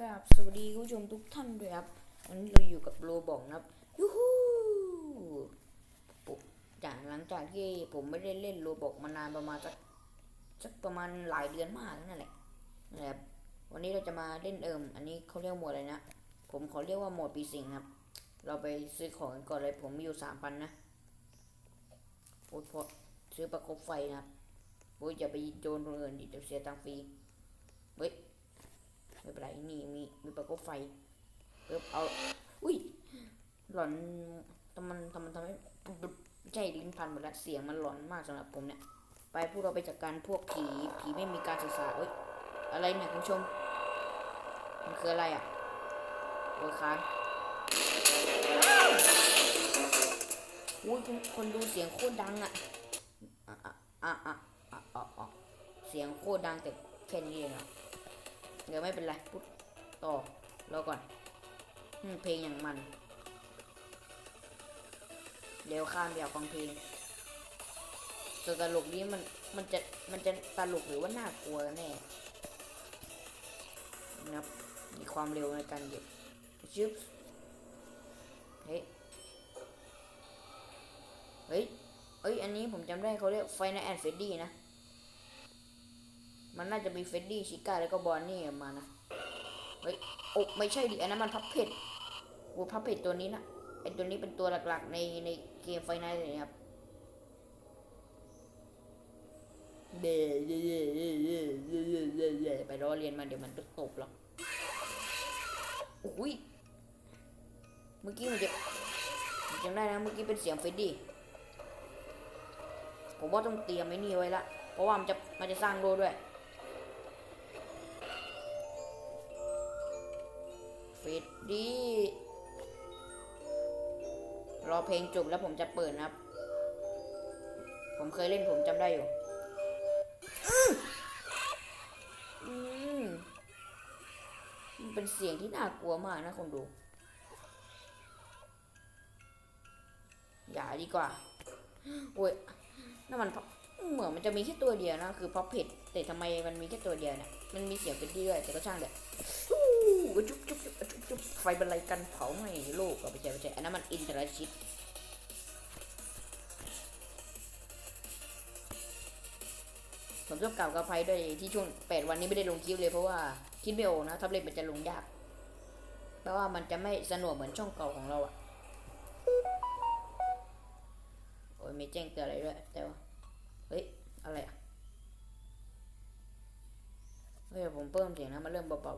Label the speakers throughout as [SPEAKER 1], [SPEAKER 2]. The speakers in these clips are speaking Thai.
[SPEAKER 1] กราบสวัสดีคุณผู้ชมทุกท่านด้วยครับวันนี้เราอยู่กับโรบอกนะครับยูฮูปุ๊บจากหลังจากที่ผมไม่ได้เล่นโรบอกมานานประมาณสักสักประมาณหลายเดือนมากนั่นแหละนะครับวันนี้เราจะมาเล่นเอิมอันนี้เขาเรียกโหมดอะไรนะผมขอเรียกว่าโหมดปีสิงครับ เราไปซื้อของกันก่อนเลยผมมีอยู่สามพันนะโอ้พอซื้อประกบไฟนะครับโอ้ยอย่าไปโจนคนอื่นดิเดี๋ยวเสียตังค์ฟรีเฮ้ย ไม่เป็นไรนี่มีมีประกไฟเปิบเอา อุ้ยหลอนทำมันทำมันทำให้ใจลิ้นพันหมดล้วเสียงมันหลอนมากสำหรับผมเนี่ย ไปพวกเราไปจัดการพวกผีผีไม่มีการศึกษาเอ้ยอะไรเนี่ยคุณผู้ชม มันคืออะไรอะโอ้ยค้างอุ้ยคนคนดูเสียงโคตรดังอะอะอะอะอะอะอะอะเสียงโคตรดังแต่แค่นี้เองอะ เดี๋ยวไม่เป็นไรพุทต่อรอก่อนเพลงอย่างมัน เดี๋ยวข้ามไปอยากฟังเพลงแต่ตลกนี้มันมันจะมันจะตลกหรือว่าน่ากลัวกันแน่นะครับมีความเร็วในการเหยียบชึบเฮ้ยเฮ้ยเอ้ยอันนี้ผมจำได้เขาเรียกไฟในแอนเฟดดี้นะ มันน่าจะมีเฟดดี้ชิก้าแล้วก็บอนนี่มานะเฮ้ยโอ้ไม่ใช่ดิอันนั้นมันพับเพจโอ้พับเพจตัวนี้นะไอตัวนี้เป็นตัวหลักๆในในเกมไฟน a ลเลยครับเบ้เย่เย่เย่เย่เย่เย่เย่เย่ไปล้อเรียนมันเดี๋ยวมันก็ตบหรอกโอ้ยเมื่อกี้มันจะจำได้นะเมื่อกี้เป็นเสียงเฟดดี้ผมว่าต้องเตรียมไอ้นี่ไว้ละ เพราะว่ามันจะมันจะสร้างโลด้วย ฟิดดีรอเพลงจบแล้วผมจะเปิดนะครับ ผมเคยเล่นผมจำได้อยู่มันเป็นเสียงที่น่ากลัวมากนะคนดู อย่าดีกว่า โอ้ยนั่นมันเหมือนมันจะมีแค่ตัวเดียวนะ คือพับเพจแต่ทำไมมันมีแค่ตัวเดียวเนี่ย มันมีเสียงเป็นด้วยแต่ก็ช่างเถอะอู้จุ๊บจุ๊บ ไฟบรรลัยกันเผาไหม้โลกเอาไปใช่ไปใช่อันนั้นมันอินเทอร์ชิตผมต้องกล่าวกับภัยด้วยที่ช่วงแปดวันนี้ไม่ได้ลงคลิปเลยเพราะว่าคิดไม่ออนะท็บเล็ตมันจะลงยากเพราะว่ามันจะไม่สนุกเหมือนช่องเก่าของเราอะโอ้ยไม่แจ้งเตือนอะไรด้วยแต่ว่าเฮ้ยอะไรอะเฮ้ยผมเพิ่มเสียงนะมันเริ่มเบา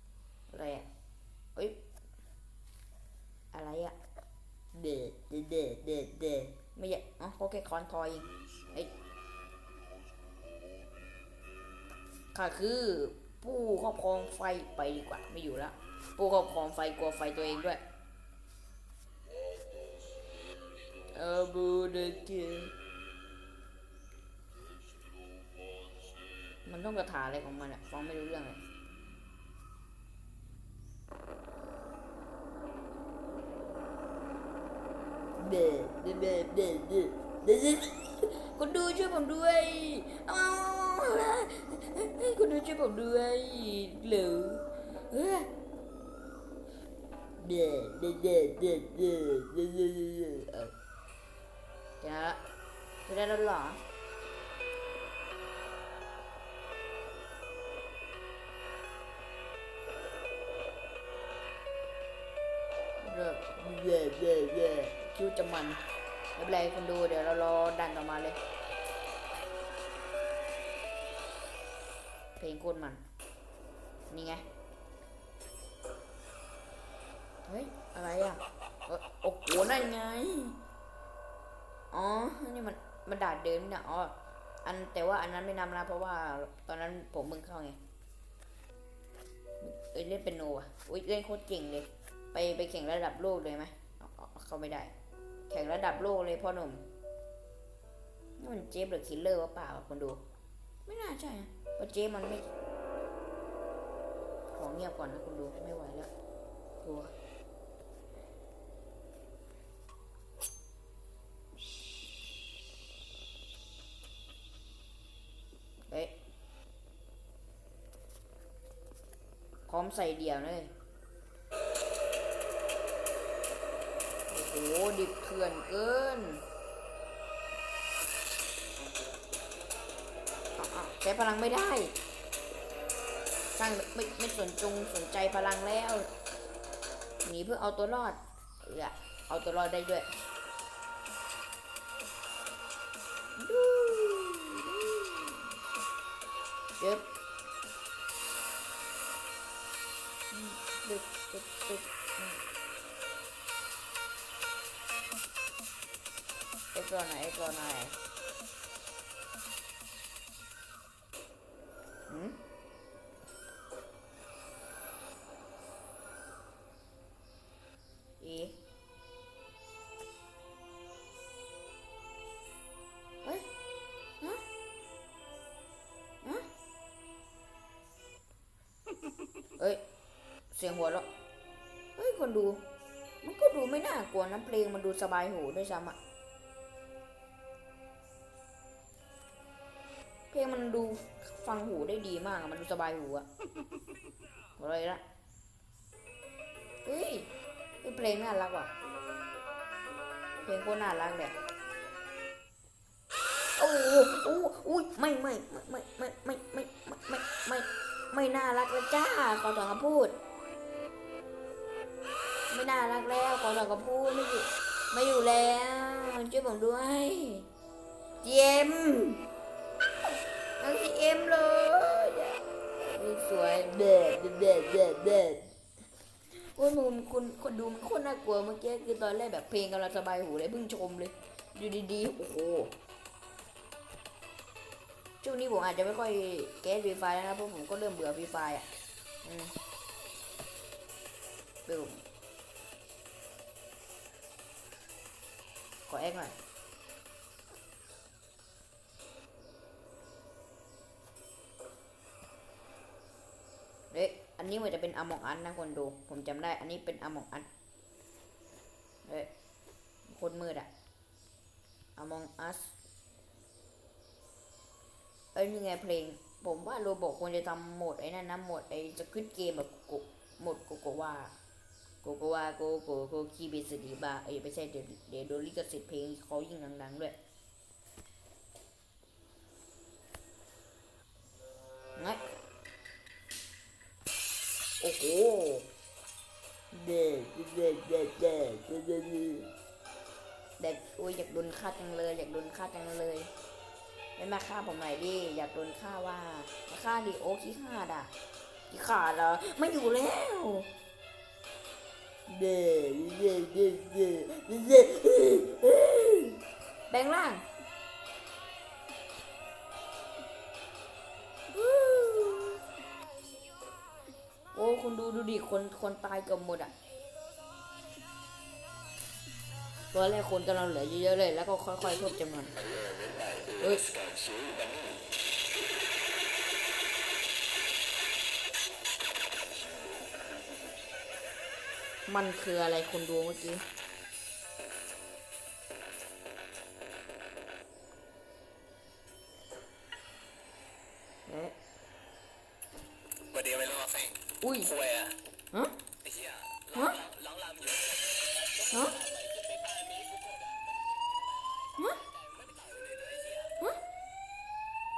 [SPEAKER 1] ๆอะไรอะ เอ้ย อะไรอะเดดเดดเดดเดดเดดไม่ใช่อ๋อเขาแค่คอนทอยเองเอ้ยข้าคือผู้ครอบครองไฟไปดีกว่าไม่อยู่แล้วผู้ครอบครองไฟกลัวไฟตัวเองด้วยเออบูเดเกมันต้องกระถาอะไรของมันอะฟังไม่รู้เรื่องเลย เด็ดเด็ดเด็ดเด็ดเด็ดเด็ดคุณดูช่วยผมด้วยเอาคุณ คิวจะมันไม่เป็นไรคุณดูเดี๋ยวเรารอดันต่อมาเลย เพลงโคตรมัน นี่ไง เฮ้ย อะไรอะโอ้โหนั่นไง อ๋อ นี่มันมันด่าเดิมนี่ยอ๋อ อันแต่ว่าอันนั้นไม่นำนะเพราะว่าตอนนั้นผมมึงเข้าไงเอเล่นเป็นโนะอุ้ยเล่นโคตรเก่งเลย ไปไปแข่งระดับโลกเลยไหมเข้าไม่ได้ แข่งระดับโลกเลยพ่อหนุ่มนี่มันเจฟหรือคิลเลอร์วะเปล่าคนดู ไม่น่าใช่เพราะเจฟมันไม่ของเงียบก่อนนะคุณดูไม่ไหวแล้วกลัวเอ๊ะพร้อมใส่เดี่ยวเลย ดิบเถื่อนเกินใช้พลังไม่ได้ช่างไม่ไม่สนจงสนใจพลังแล้วหนีเพื่อเอาตัวรอดเออเอาตัวรอดได้ด้วยดูเจ็บดึกดึกดึก อืมไอ้ตัวไหนไอ้ตัวไหนหืมอีเฮ้ยฮะฮะเอ้ย เสียงหัวเราะเฮ้ย คนดู มันก็ดูไม่น่ากลัวนะเพลงมันดูสบายหูด้วยซ้ำอะ ลงมันดูฟังหูได้ดีมากอะมันดูสบายหูอะอะไรละเฮ้ยเฮ้ยเพลงน่ารักว่ะ เพลงโคตรน่ารักเลยโอ้โหโอ้โหอุ้ยไม่ไม่ไม่ไม่ไม่ไม่ไม่ไม่ไม่ไม่ ไม่น่ารักแล้วจ้าขอถอนคำพูด ไม่น่ารักแล้วขอถอนคำพูดไม่อยู่ไม่อยู่แล้วช่วยผมด้วย เจม นั่งที่เอ็มเลยสวยเด็ดเด็ดเด็ดเด็ดโอ้ยมึงคุณคนดูมันโคตรน่ากลัวเมื่อกี้คือตอนแรกแบบเพลงกำลังสบายหูเลยเพิ่งชมเลยอยู่ดีๆโอ้โหช่วงนี้ผมอาจจะไม่ค่อยแก้ฟรีไฟแล้วนะเพราะผมก็เริ่มเบื่อฟรีไฟอะอืมเดี๋ยวผมขอแอคหน่อย เฮ้ยอันนี้มันจะเป็นอมองอันนะคนดู ผมจำได้อันนี้เป็นอมองอันเฮ้ยคตรมืดอะอมองอัสเอ้ยนี่ไงเพลง ผมว่าโรบอกควรจะทำโหมดไอ้นั่นนะโหมดไอ้สควิตเกมแบบโกโหมดโกโกวาโกโกวาโกโกโกคีเบสดีบาเอ้ยไม่ใช่เดี๋ยวเดี๋ยวโดนลิขสิทธิ์เพลงเขายิ่งดังๆด้วย เด็ดเด็ดเด็ดเด็ดเด็ดเด็ดโอ้ยอยากโดนฆ่าจังเลย อยากโดนฆ่าจังเลยไม่มาฆ่าผมหน่อยดิอยากโดนฆ่าว่ามาฆ่าดิโอ้ขี้ขาดอะขี้ขาดเหรอไม่อยู่แล้วเด็ดเด็ดเด็ดเด็ดเด็ดแบงล่างโอ้คุณดูดูดิคนคนตายเกือบหมดอะ ตัวแรกคนกำลังเหลือเยอะๆเลย แล้วก็ค่อยๆเพิ่มจำนวนเฮ้ยมันคืออะไรคนดูเมื่อกี้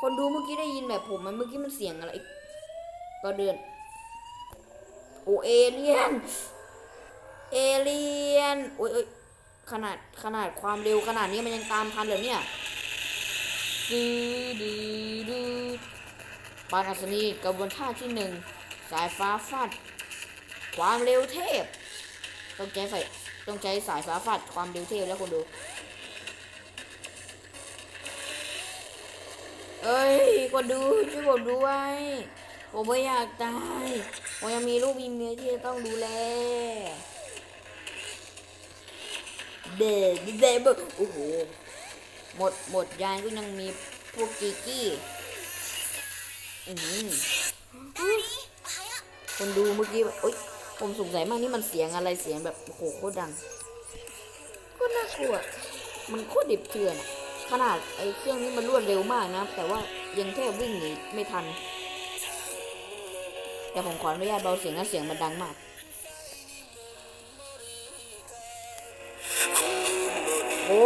[SPEAKER 2] ค
[SPEAKER 1] นดูเมื่อกี้ได้ยินแบบผมมันเมื่อกี้มันเสียงอะไรก็เดือน โอเอเลียน เอเลียนโอ้ยเอ้ยขนาดขนาดความเร็วขนาดนี้มันยังตามทันเหรอเนี่ยดือดือดือปานอัศนีกระบวนท่าที่หนึ่งสายฟ้าฟาดความเร็วเทพ ต้องใช้ไฟต้องใช้สายฟ้าฟาดความเร็วเทพแล้วคนดู เอ้ยคนดูช่วยผมด้วย ผมไม่อยากตายผมยังมีลูกมีเมียที่จะต้องดูแลเดดเดบโอ้โหหมดหมดยานก็ยังมีพวกกีกี้อืมคนดูเมื่อกี้แบบเอ้ยผมสงสัยมากนี่มันเสียงอะไรเสียงแบบโอ้โหโคตรดังโคตรน่ากลัวมันโคตรดิบเถื่อนอะ ขนาดไอ้เครื่องนี้มันรวดเร็วมากนะ แต่ว่ายังแทบวิ่งหนีไม่ทัน แต่ผมขออนุญาตเบาเสียงนะเสียงมันดังมากโอ้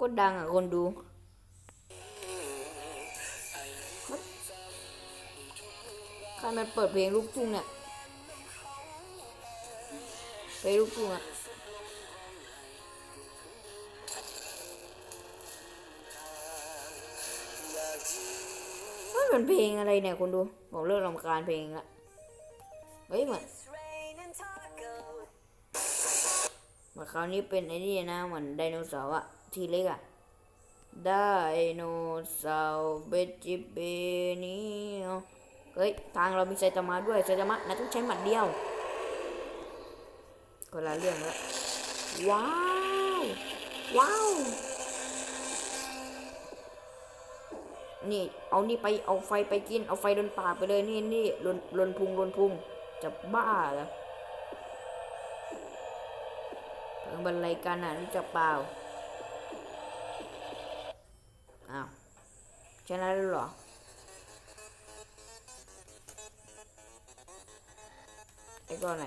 [SPEAKER 1] ก็ดังอะคนดูใครมันเปิดเพลงลูกทุ่งเนี่ยเพลงลูกทุ่งอะ มันเป็นเพลงอะไรเนี่ยคนดูผมเลิกรำคาญเพลงละเฮ้ยเหมือนเหมือนคราวนี้เป็นไอ้นี่นะเหมือนไดโนเสาร์อะทีเล็กอะไดโนเสาร์เบจิเบนิโอเฮ้ยทางเรามีไซตามะด้วยไซตามะนะต้องใช้หมัดเดียวคนละเรื่องล้วว้าว ว้าว นี่ เอานี่ไป เอาไฟไปกิน เอาไฟโดนปากไปเลย นี่นี่ลนลนพุงลนพุง จะบ้าเหรอเพิ่งบรรลัยกันอะรู้จักเปล่า อ้าวชนะแล้วเหรอไอ้ก้อนไหน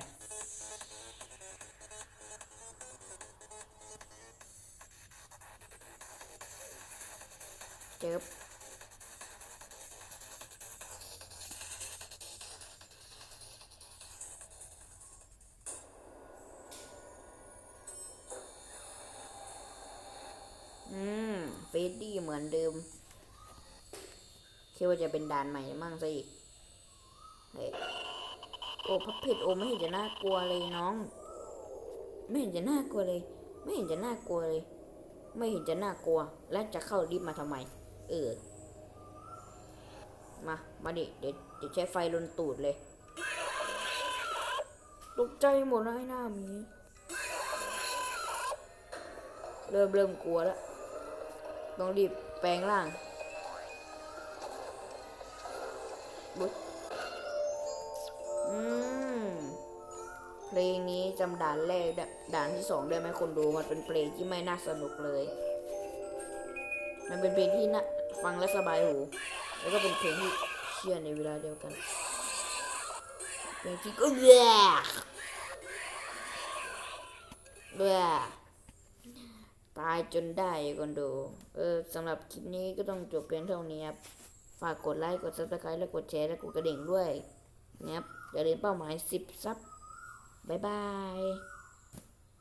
[SPEAKER 1] เจ็บ ดดี้เหมือนเดิมคิดว่าจะเป็นด่านใหม่มั่งซะอีกเฮ้ยโอ้พับเผ็ดโอ้ไม่เห็นจะน่ากลัวเลยน้อง ไม่เห็นจะน่ากลัวเลย ไม่เห็นจะน่ากลัวเลย ไม่เห็นจะน่ากลัว และจะเข้าลิฟต์มาทำไม เออ มา มาดิ เดี๋ยวเดี๋ยวใช้ไฟลนตูดเลย ตกใจหมดนะไอ้หน้ามี เริ่มเริ่มกลัวแล้ว ต้องรีบแปลงร่างบุ๊อืมเพลงนี้จำด่านแรกด้ด่านที่สองได้ไหมคนดูมันเป็นเพลงที่ไม่น่าสนุกเลย มันเป็นเพลงที่น่าฟังและสบายหูแล้วก็เป็นเพลงที่เชื่อในเวลาเดียวกันเพลงที่ก็แย่แย่ ตายจนได้คนดู เออสำหรับคลิปนี้ก็ต้องจบเพียงเท่านี้ครับ ฝากกดไลค์ กด subscribe และกดแชร์และกดกระดิ่งด้วยนะครับอย่าลืมเป้าหมาย 10 ซับ บ๊ายบาย